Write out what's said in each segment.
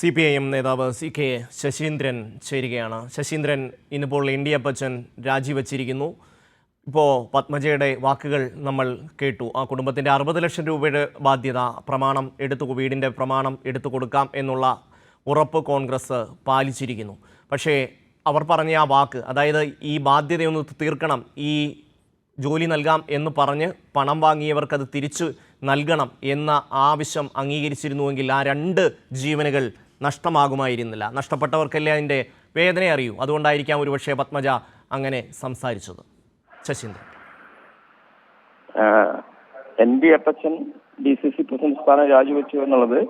C P I M നേതാവ് C K Saseendran ചേരുകയാണ്. ശശീന്ദ്രൻ ഇന്നിപ്പോൾ ഇന്ത്യ ബച്ചൻ രാജിവെച്ചിരിക്കുന്നു. ഇപ്പോൾ പത്മജയുടെ വാക്കുകൾ നമ്മൾ കേട്ടു. ആ കുടുംബത്തിന്റെ അറുപത് ലക്ഷം രൂപയുടെ ബാധ്യത പ്രമാണം എടുത്തു വീടിന്റെ പ്രമാണം എടുത്തു കൊടുക്കാം എന്നുള്ള ഉറപ്പ് കോൺഗ്രസ് പാലിച്ചിരിക്കുന്നു. പക്ഷേ അവർ പറഞ്ഞ ആ വാക്ക് അതായത് ഈ ബാധ്യതയൊന്ന് തീർക്കണം ഈ ജോലി നൽകാം എന്ന് പറഞ്ഞ് പണം വാങ്ങിയവർക്കത് തിരിച്ചു നൽകണം എന്ന ആവശ്യം അംഗീകരിച്ചിരുന്നുവെങ്കിൽ ആ രണ്ട് ജീവനുകൾ നഷ്ടമാകുമായിരുന്നില്ല. നഷ്ടപ്പെട്ടവർക്കല്ലേ അതിന്റെ വേദന അറിയൂ. അതുകൊണ്ടായിരിക്കാം ഒരുപക്ഷെ പത്മജ അങ്ങനെ സംസാരിച്ചത്. Saseendran. N D Appachan D C C president സ്ഥാനം രാജിവെച്ചു എന്നുള്ളത്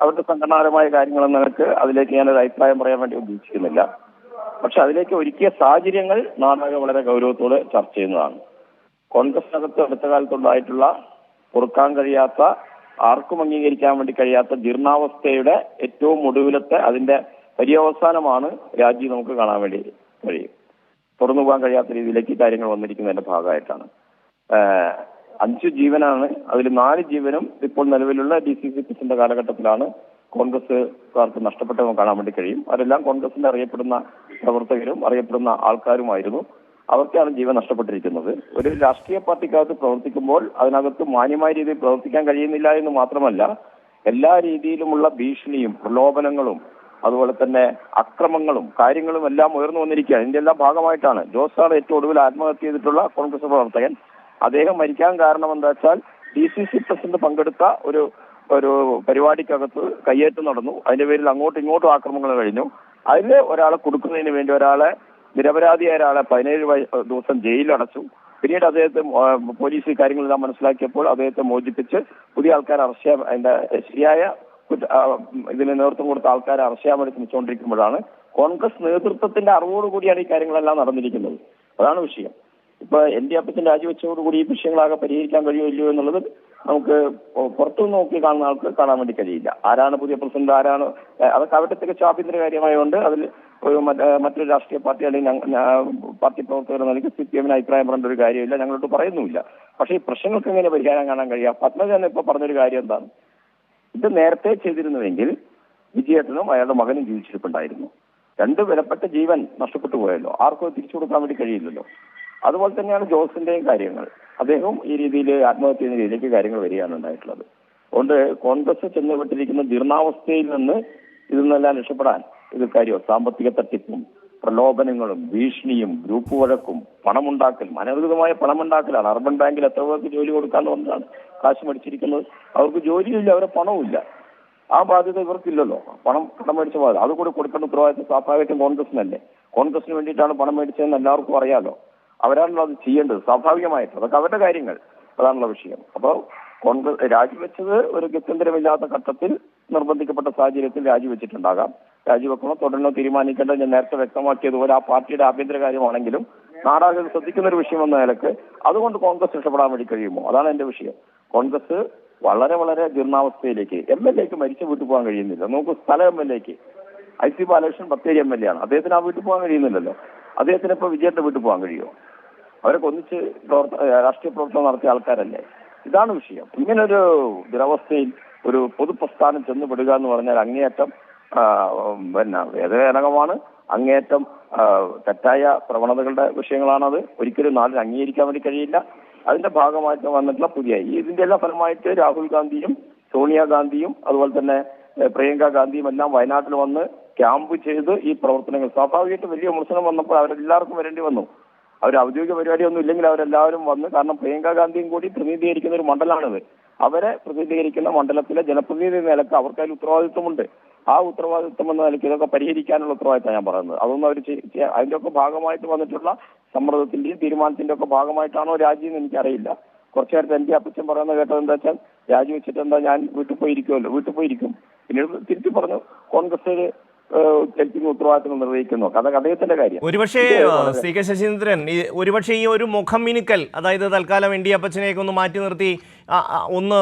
അവരുടെ സംഘടനാപരമായ കാര്യങ്ങൾ നിനക്ക് അതിലേക്ക് ഞാൻ ഒരു അഭിപ്രായം പറയാൻ വേണ്ടി ഉദ്ദേശിക്കുന്നില്ല. പക്ഷെ അതിലേക്ക് ഒരുക്കിയ സാഹചര്യങ്ങൾ നാടകം വളരെ ഗൗരവത്തോടെ ചർച്ച ചെയ്യുന്നതാണ്. കോൺഗ്രസിനകത്ത് അടുത്ത കാലത്തുണ്ടായിട്ടുള്ള പൊറുക്കാൻ കഴിയാത്ത ആർക്കും അംഗീകരിക്കാൻ വേണ്ടി കഴിയാത്ത ജീർണാവസ്ഥയുടെ ഏറ്റവും ഒടുവിലത്തെ അതിന്റെ പര്യവസാനമാണ് രാജി നമുക്ക് കാണാൻ വേണ്ടി കഴിയും. തുറന്നു പോകാൻ കഴിയാത്ത രീതിയിലേക്ക് കാര്യങ്ങൾ വന്നിരിക്കുന്നതിന്റെ ഭാഗമായിട്ടാണ്. അഞ്ചു ജീവനാണ്. അതിൽ നാല് ജീവനും ഇപ്പോൾ നിലവിലുള്ള ഡി സി സി പ്രസിഡന്റ് കാലഘട്ടത്തിലാണ് കോൺഗ്രസ്സുകാർക്ക് നഷ്ടപ്പെട്ടത് കാണാൻ വേണ്ടി കഴിയും. അവരെല്ലാം കോൺഗ്രസിന്റെ അറിയപ്പെടുന്ന പ്രവർത്തകരും അറിയപ്പെടുന്ന ആൾക്കാരുമായിരുന്നു. അവർക്കാണ് ജീവൻ നഷ്ടപ്പെട്ടിരിക്കുന്നത്. ഒരു രാഷ്ട്രീയ പാർട്ടിക്കകത്ത് പ്രവർത്തിക്കുമ്പോൾ അതിനകത്ത് മാന്യമായ രീതിയിൽ പ്രവർത്തിക്കാൻ കഴിയുന്നില്ല എന്ന് മാത്രമല്ല എല്ലാ രീതിയിലുമുള്ള ഭീഷണിയും പ്രലോഭനങ്ങളും അതുപോലെ തന്നെ അക്രമങ്ങളും കാര്യങ്ങളും എല്ലാം ഉയർന്നു വന്നിരിക്കുകയാണ്. ഇതിന്റെ എല്ലാം ഭാഗമായിട്ടാണ് ജോസാണ് ഏറ്റവും ഒടുവിൽ ആത്മഹത്യ ചെയ്തിട്ടുള്ള കോൺഗ്രസ് പ്രവർത്തകൻ. അദ്ദേഹം മരിക്കാൻ കാരണം എന്താ വെച്ചാൽ ഡി സി സി പ്രസിഡന്റ് പങ്കെടുത്ത ഒരു ഒരു പരിപാടിക്കകത്ത് കയ്യേറ്റം നടന്നു. അതിന്റെ പേരിൽ അങ്ങോട്ടും ഇങ്ങോട്ടും ആക്രമണങ്ങൾ കഴിഞ്ഞു. അതിൽ ഒരാളെ കൊടുക്കുന്നതിന് വേണ്ടി ഒരാളെ നിരപരാധിയായ ഒരാളെ പതിനേഴ് ദിവസം ജയിലിൽ അടച്ചു. പിന്നീട് അദ്ദേഹത്തെ പോലീസ് കാര്യങ്ങളെല്ലാം മനസ്സിലാക്കിയപ്പോൾ അദ്ദേഹത്തെ മോചിപ്പിച്ച് പുതിയ ആൾക്കാർ അറസ്റ്റ് ചെയ്യാൻ അതിന്റെ ശരിയായ ഇതിന് നേതൃത്വം കൊടുത്ത ആൾക്കാരെ അറസ്റ്റ് ചെയ്യാൻ വേണ്ടി ശ്രമിച്ചുകൊണ്ടിരിക്കുമ്പോഴാണ് കോൺഗ്രസ് നേതൃത്വത്തിന്റെ അറിവോടുകൂടിയാണ് ഈ കാര്യങ്ങളെല്ലാം നടന്നിരിക്കുന്നത്. അതാണ് വിഷയം. ഇപ്പൊ എൻ ഡി അപ്പച്ചൻ രാജിവെച്ചതോടുകൂടി ഈ വിഷയങ്ങളാകെ പരിഹരിക്കാൻ കഴിയുമോ ഇല്ലയോ എന്നുള്ളത് നമുക്ക് പുറത്തു നോക്കി കാണുന്ന ആൾക്ക് കാണാൻ വേണ്ടി കഴിയില്ല. ആരാണ് പുതിയ പ്രസിഡന്റ്? ആരാണ് അതൊക്കെ അവിടെ തികച്ച ആഭ്യന്തര കാര്യമായതുകൊണ്ട് അതിൽ ഒരു മറ്റൊരു രാഷ്ട്രീയ പാർട്ടി അല്ലെങ്കിൽ പാർട്ടി പ്രവർത്തകർ നൽകി സി പി എമ്മിന് അഭിപ്രായം പറഞ്ഞ ഒരു കാര്യമില്ല. ഞങ്ങളോട് പറയുന്നുമില്ല. പക്ഷേ ഈ പ്രശ്നങ്ങൾക്ക് എങ്ങനെ പരിഹാരം കാണാൻ കഴിയാം? പത്മജ തന്നെ ഇപ്പൊ പറഞ്ഞൊരു കാര്യം എന്താണ്? ഇത് നേരത്തെ ചെയ്തിരുന്നുവെങ്കിൽ വിജയേട്ടനും അയാളുടെ മകനും ജീവിച്ചിരിപ്പുണ്ടായിരുന്നു. രണ്ട് വിലപ്പെട്ട ജീവൻ നഷ്ടപ്പെട്ടു പോയല്ലോ. ആർക്കും തിരിച്ചു കൊടുക്കാൻ വേണ്ടി കഴിയില്ലല്ലോ. അതുപോലെ തന്നെയാണ് ജോസിന്റെയും കാര്യങ്ങൾ. അദ്ദേഹം ഈ രീതിയിൽ ആത്മഹത്യ ചെയ്യുന്ന രീതിയിലേക്ക് കാര്യങ്ങൾ വരികയാണ് ഉണ്ടായിട്ടുള്ളത്. അതുകൊണ്ട് കോൺഗ്രസ് ചെന്നുപെട്ടിരിക്കുന്ന ജീർണാവസ്ഥയിൽ നിന്ന് ഇതിൽ നിന്നെല്ലാം രക്ഷപ്പെടാൻ ഇത് കാര്യവും സാമ്പത്തിക തട്ടിപ്പും പ്രലോഭനങ്ങളും ഭീഷണിയും ഗ്രൂപ്പ് വഴക്കും പണമുണ്ടാക്കലും അനധികൃതമായ പണമുണ്ടാക്കലാണ്. അർബൻ ബാങ്കിൽ എത്ര പേർക്ക് ജോലി കൊടുക്കാന്ന് പറഞ്ഞാണ് കാശ് മേടിച്ചിരിക്കുന്നത്. അവർക്ക് ജോലിയില്ല അവരെ പണവുമില്ല. ആ ബാധ്യത ഇവർക്കില്ലല്ലോ. പണം പണം മേടിച്ച ബാധ്യത. അതുകൂടി കൊടുക്കേണ്ട ഉത്തരവാദിത്വം സ്വാഭാവികമായിട്ടും കോൺഗ്രസിനല്ലേ കോൺഗ്രസിന് വേണ്ടിയിട്ടാണ് പണം മേടിച്ചതെന്ന് എല്ലാവർക്കും അറിയാലോ. അവരാണല്ലോ അത് ചെയ്യേണ്ടത് സ്വാഭാവികമായിട്ട്. അതൊക്കെ അവരുടെ കാര്യങ്ങൾ. അതാണല്ലോ വിഷയം. അപ്പോൾ കോൺഗ്രസ് രാജിവെച്ചത് ഒരു ഗത്യന്തരമില്ലാത്ത ഘട്ടത്തിൽ നിർബന്ധിക്കപ്പെട്ട സാഹചര്യത്തിൽ രാജിവെച്ചിട്ടുണ്ടാകാം. രാജിവെക്കണോ തുടരണോ തീരുമാനിക്കേണ്ടത് ഞാൻ നേരത്തെ വ്യക്തമാക്കിയതുപോലെ ആ പാർട്ടിയുടെ ആഭ്യന്തര കാര്യമാണെങ്കിലും നാടാകെ ശ്രദ്ധിക്കുന്ന ഒരു വിഷയം എന്ന നിലയ്ക്ക് അതുകൊണ്ട് കോൺഗ്രസ് രക്ഷപ്പെടാൻ വേണ്ടി കഴിയുമോ? അതാണ് എന്റെ വിഷയം. കോൺഗ്രസ് വളരെ വളരെ ജീർണാവസ്ഥയിലേക്ക് എം എൽ എക്ക് മരിച്ച വീട്ടിൽ പോകാൻ കഴിയുന്നില്ല. നമുക്ക് സ്ഥല എം എൽ എക്ക്. I C Balakrishnan Bathery M L A ആണ്. അദ്ദേഹത്തിന് ആ വീട്ടിൽ പോകാൻ കഴിയുന്നില്ലല്ലോ. അദ്ദേഹത്തിന് ഇപ്പൊ വിജയന്റെ വീട്ടിൽ പോകാൻ കഴിയുമോ? അവരൊക്കെ ഒന്നിച്ച് പ്രവർത്ത രാഷ്ട്രീയ പ്രവർത്തനം നടത്തിയ ആൾക്കാരല്ലേ? ഇതാണ് വിഷയം. ഇങ്ങനൊരു ദുരവസ്ഥയിൽ ഒരു പൊതുപ്രസ്ഥാനം ചെന്നുപെടുക എന്ന് പറഞ്ഞാൽ അങ്ങേയറ്റം പിന്നെ വേദനകമാണ് അങ്ങേയറ്റം തെറ്റായ പ്രവണതകളുടെ വിഷയങ്ങളാണത്. ഒരിക്കലും നാടിന് അംഗീകരിക്കാൻ വേണ്ടി കഴിയില്ല. അതിന്റെ ഭാഗമായിട്ട് വന്നിട്ടുള്ള പുതിയ ഇതിന്റെ എല്ലാ ഫലമായിട്ട് രാഹുൽ ഗാന്ധിയും സോണിയാഗാന്ധിയും അതുപോലെ തന്നെ പ്രിയങ്ക ഗാന്ധിയും എല്ലാം വയനാട്ടിൽ വന്ന് ക്യാമ്പ് ചെയ്ത് ഈ പ്രവർത്തനങ്ങൾ സ്വാഭാവികമായിട്ട് വലിയ വിമർശനം വന്നപ്പോൾ അവരെല്ലാവർക്കും വരേണ്ടി വന്നു. അവർ ഔദ്യോഗിക പരിപാടിയൊന്നും ഇല്ലെങ്കിൽ അവരെല്ലാവരും വന്ന് കാരണം പ്രിയങ്ക ഗാന്ധിയും കൂടി പ്രതിനിധീകരിക്കുന്ന ഒരു മണ്ഡലമാണിത്. അവരെ പ്രതിനിധീകരിക്കുന്ന മണ്ഡലത്തിലെ ജനപ്രതിനിധി നിലയ്ക്ക് അവർക്ക് അതിൽ ഉത്തരവാദിത്വമുണ്ട്. ആ ഉത്തരവാദിത്വം എന്ന നിലയ്ക്ക് ഇതൊക്കെ പരിഹരിക്കാനുള്ള ഉത്തരവാദിത്തം ഞാൻ പറയുന്നത്. അതൊന്നും അവർ അതിന്റെ ഒക്കെ ഭാഗമായിട്ട് വന്നിട്ടുള്ള സമ്മർദ്ദത്തിന്റെയും തീരുമാനത്തിന്റെ ഒക്കെ ഭാഗമായിട്ടാണോ രാജി എന്ന് എനിക്കറിയില്ല. കുറച്ചു നേരത്തെ എന്റെ അപ്പച്ചൻ പറയുന്നത് കേട്ടത് എന്താ വെച്ചാൽ രാജിവെച്ചിട്ട് എന്താ ഞാൻ വീട്ടിൽ പോയിരിക്കുമല്ലോ വീട്ടിൽ പോയിരിക്കും. പിന്നീട് തിരിച്ചു പറഞ്ഞു കോൺഗ്രസ് ഏൽപ്പിക്കുന്ന ഉത്തരവാദിത്തങ്ങൾ നിർവഹിക്കുന്നു. കഥ അദ്ദേഹത്തിന്റെ കാര്യം. ഒരുപക്ഷേ സി കെ ശശീന്ദ്രൻ ഈ ഒരുപക്ഷേ ഈ ഒരു മുഖം മിനുക്കൽ അതായത് തൽക്കാലം എൻ ഡി അപ്പച്ചനെയൊക്കെ ഒന്ന് മാറ്റി നിർത്തി ഒന്ന്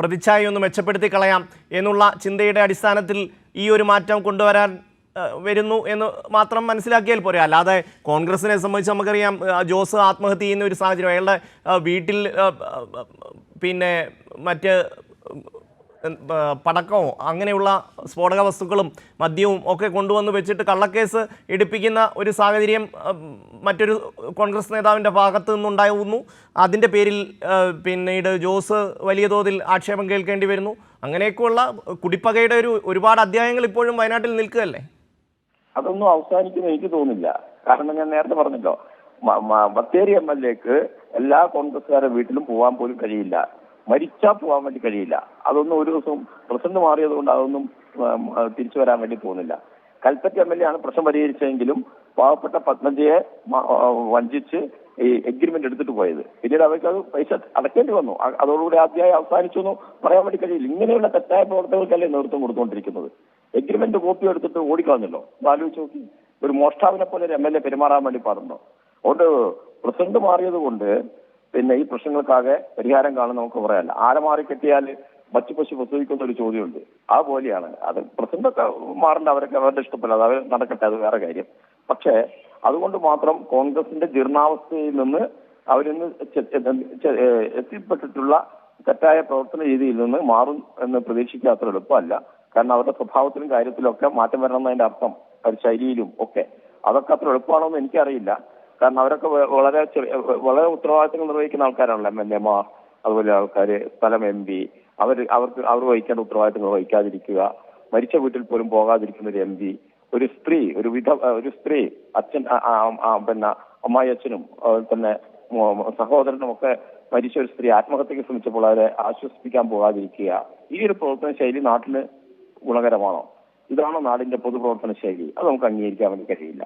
പ്രതിച്ഛായ ഒന്ന് മെച്ചപ്പെടുത്തി കളയാം എന്നുള്ള ചിന്തയുടെ അടിസ്ഥാനത്തിൽ ഈ ഒരു മാറ്റം കൊണ്ടുവരാൻ വരുന്നു എന്ന് മാത്രം മനസ്സിലാക്കിയാൽ പോരെ. അല്ലാതെ കോൺഗ്രസിനെ സംബന്ധിച്ച് നമുക്കറിയാം ജോസ് ആത്മഹത്യ ചെയ്യുന്ന ഒരു സാഹചര്യം അയാളുടെ വീട്ടിൽ പിന്നെ മറ്റ് പടക്കമോ അങ്ങനെയുള്ള സ്ഫോടക വസ്തുക്കളും മദ്യവും ഒക്കെ കൊണ്ടുവന്ന് വെച്ചിട്ട് കള്ളക്കേസ് എടുപ്പിക്കുന്ന ഒരു സാഹചര്യം മറ്റൊരു കോൺഗ്രസ് നേതാവിന്റെ ഭാഗത്തു നിന്നുണ്ടായിരുന്നു അതിന്റെ പേരിൽ പിന്നീട് ജോസ് വലിയ തോതിൽ ആക്ഷേപം കേൾക്കേണ്ടി വരുന്നു. അങ്ങനെയൊക്കെയുള്ള കുടിപ്പകയുടെ ഒരു ഒരുപാട് അധ്യായങ്ങൾ ഇപ്പോഴും വയനാട്ടിൽ നിൽക്കുകയല്ലേ? അതൊന്നും അവസാനിക്കുന്ന എനിക്ക് തോന്നില്ല കാരണം ഞാൻ നേരത്തെ പറഞ്ഞല്ലോ ബത്തേരി എം എൽ എക്ക് എല്ലാ കോൺഗ്രസ്സുകാരുടെ വീട്ടിലും പോകാൻ പോലും കഴിയില്ല. മരിച്ചാൽ പോകാൻ വേണ്ടി കഴിയില്ല. അതൊന്നും ഒരു ദിവസം പ്രസിഡന്റ് മാറിയത് കൊണ്ട് അതൊന്നും തിരിച്ചു വരാൻ വേണ്ടി പോകുന്നില്ല. കൽപ്പറ്റ എം എൽ എ ആണ് പ്രശ്നം പരിഹരിച്ചതെങ്കിലും പാവപ്പെട്ട പത്മജയെ വഞ്ചിച്ച് ഈ എഗ്രിമെന്റ് എടുത്തിട്ട് പോയത്. പിന്നീട് അവർക്ക് അത് പൈസ അടക്കേണ്ടി വന്നു. അതോടുകൂടി ആദ്യമായി അവസാനിച്ചു എന്ന് പറയാൻ വേണ്ടി കഴിയില്ല. ഇങ്ങനെയുള്ള തെറ്റായ പ്രവർത്തകർക്കല്ലേ നേതൃത്വം കൊടുത്തുകൊണ്ടിരിക്കുന്നത്? എഗ്രിമെന്റ് കോപ്പി എടുത്തിട്ട് ഓടിക്കളഞ്ഞല്ലോ. ഒന്ന് ആലോചിച്ച് നോക്കി. ഒരു മോഷ്ടാവിനെ പോലെ ഒരു എം എൽ എ പെരുമാറാൻ വേണ്ടി പാടുണ്ടോ? അതുകൊണ്ട് പ്രസിഡന്റ് മാറിയത് കൊണ്ട് പിന്നെ ഈ പ്രശ്നങ്ങൾക്കാകെ പരിഹാരം കാണും നമുക്ക് പറയാല്ല ആരെ മാറി കെട്ടിയാൽ മറ്റു പശു പ്രസവിക്കുന്ന ഒരു ചോദ്യമുണ്ട്. ആ പോലെയാണ്. അത് പ്രസിഡന്റ് ഒക്കെ മാറേണ്ട അവരൊക്കെ അവരുടെ ഇഷ്ടപ്പെടാതെ അവർ നടക്കട്ടെ അത് വേറെ കാര്യം. പക്ഷേ അതുകൊണ്ട് മാത്രം കോൺഗ്രസിന്റെ ജീർണാവസ്ഥയിൽ നിന്ന് അവരിന്ന് എത്തിപ്പെട്ടിട്ടുള്ള തെറ്റായ പ്രവർത്തന രീതിയിൽ നിന്ന് മാറും എന്ന് പ്രതീക്ഷിക്കുക അത്ര എളുപ്പമല്ല. കാരണം അവരുടെ സ്വഭാവത്തിലും കാര്യത്തിലും ഒക്കെ മാറ്റം വരണം എന്നതിന്റെ അർത്ഥം അവർ ശൈലിയിലും ഒക്കെ. അതൊക്കെ അത്ര എളുപ്പമാണോ എന്ന് എനിക്കറിയില്ല. കാരണം അവരൊക്കെ വളരെ ചെറിയ വളരെ ഉത്തരവാദിത്തങ്ങൾ നിർവഹിക്കുന്ന ആൾക്കാരാണല്ലോ എം എൽ എമാർ അതുപോലെ ആൾക്കാർ സ്ഥലം എം പി അവർ അവർക്ക് അവർ വഹിക്കേണ്ട ഉത്തരവാദിത്തങ്ങൾ വഹിക്കാതിരിക്കുക മരിച്ച വീട്ടിൽ പോലും പോകാതിരിക്കുന്ന ഒരു എം പി ഒരു സ്ത്രീ ഒരു വിധ ഒരു സ്ത്രീ അച്ഛൻ പിന്നെ അമ്മായി അച്ഛനും തന്നെ സഹോദരനും ഒക്കെ മരിച്ച ഒരു സ്ത്രീ ആത്മഹത്യക്ക് ശ്രമിച്ചപ്പോൾ അവരെ ആശ്വസിപ്പിക്കാൻ പോകാതിരിക്കുക ഈ ഒരു പ്രവർത്തന ശൈലി നാട്ടിന് ഗുണകരമാണോ? ഇതാണോ നാടിന്റെ പൊതുപ്രവർത്തന ശൈലി? അത് നമുക്ക് അംഗീകരിക്കാൻ വേണ്ടി കഴിയില്ല.